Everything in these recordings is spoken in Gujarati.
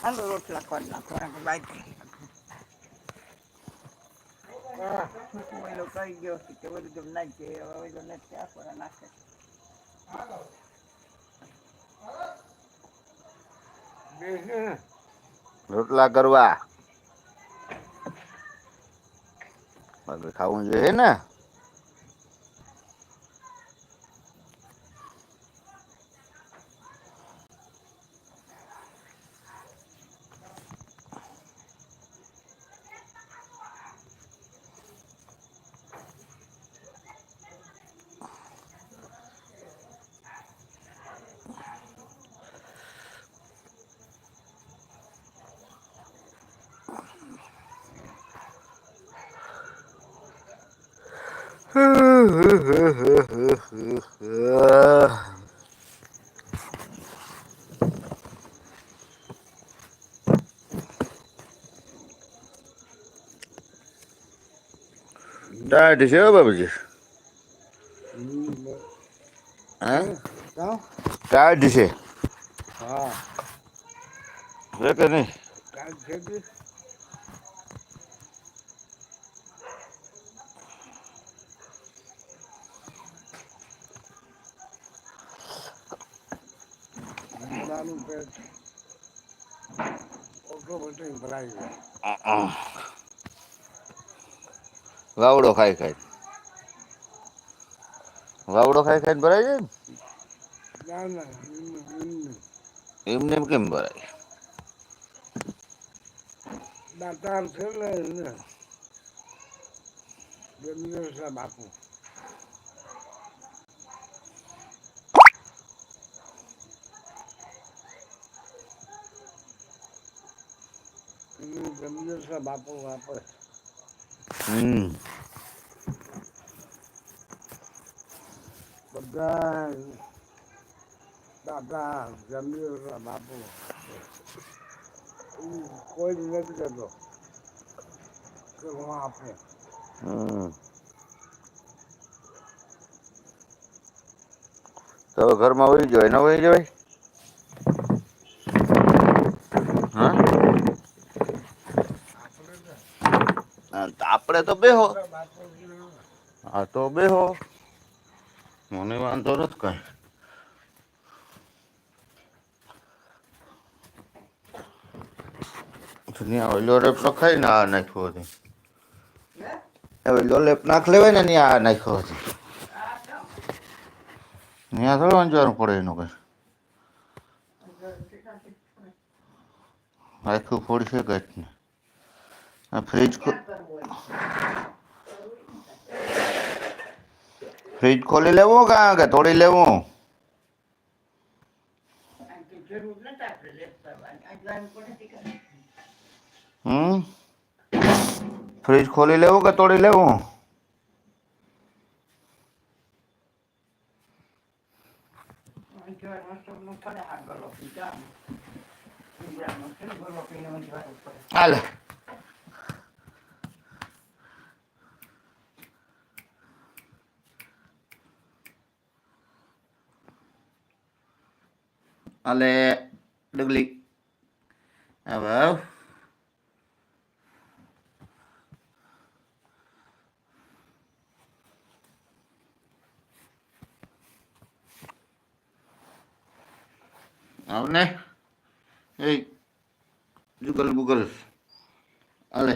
હાલો રોટલા કરી નાખો એમ ઓલો કહી ગયો કે બધું તમે નાખી દે હવે ઓલો નથી આપો નાખે રોટલા કરવા. બાકી ખાવું જોઈએ ને? ટાઈટ છે હો બાબુજી હા જાઓ ટાઈટ છે હા છે કે નહીં લીમડાનું પેટ ઓટોમેટિક ભરાઈ જાય. વાવડો ખાઈ ખાઈ. વાવડો ખાઈ ખાઈને ભરાય છે ના? ના એમ એમ એમને. એમ કેમ ભરાય? દાતાર છે ને એને આપે હમ. બધા દાદા જમીન બાપુ. કોઈ નથી કરતો કે હું આપું. હમ. તો ઘરમાં વહી જવાય ન વહી જવાય? હા હા, તો આપણે તો બેહો. હા તો બેહો. મને વાંધો નથી કઈ. ત્યાં રેપ ખાઈ ને આ નાખ્યો હતો લોલેપ નાખ લેવાય ને ત્યાં આ નાખ્યો હતી ત્યાં થોડું વાંચવાનું પડે એનું કઈ. આખું ફોડી છે કઈ ને. આ ફ્રીજ ખોલી લેવું કાં કે તોડી લેવું હમ ફ્રીજ ખોલી લેવું કે તોડી લેવું અંજવાળમાં સ્ટોવનું પડે આ ગલો પીજાનું પીજાનું છે ને ગલો પીને અંજવાળું પડે હાલે હાલે ડગલી હવે આવ આવ ને એ જુગલ બુગલ હાલે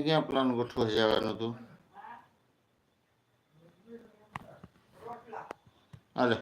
હવે ક્યાં પ્લાન ગોઠવા જવાનું હતું હાલે.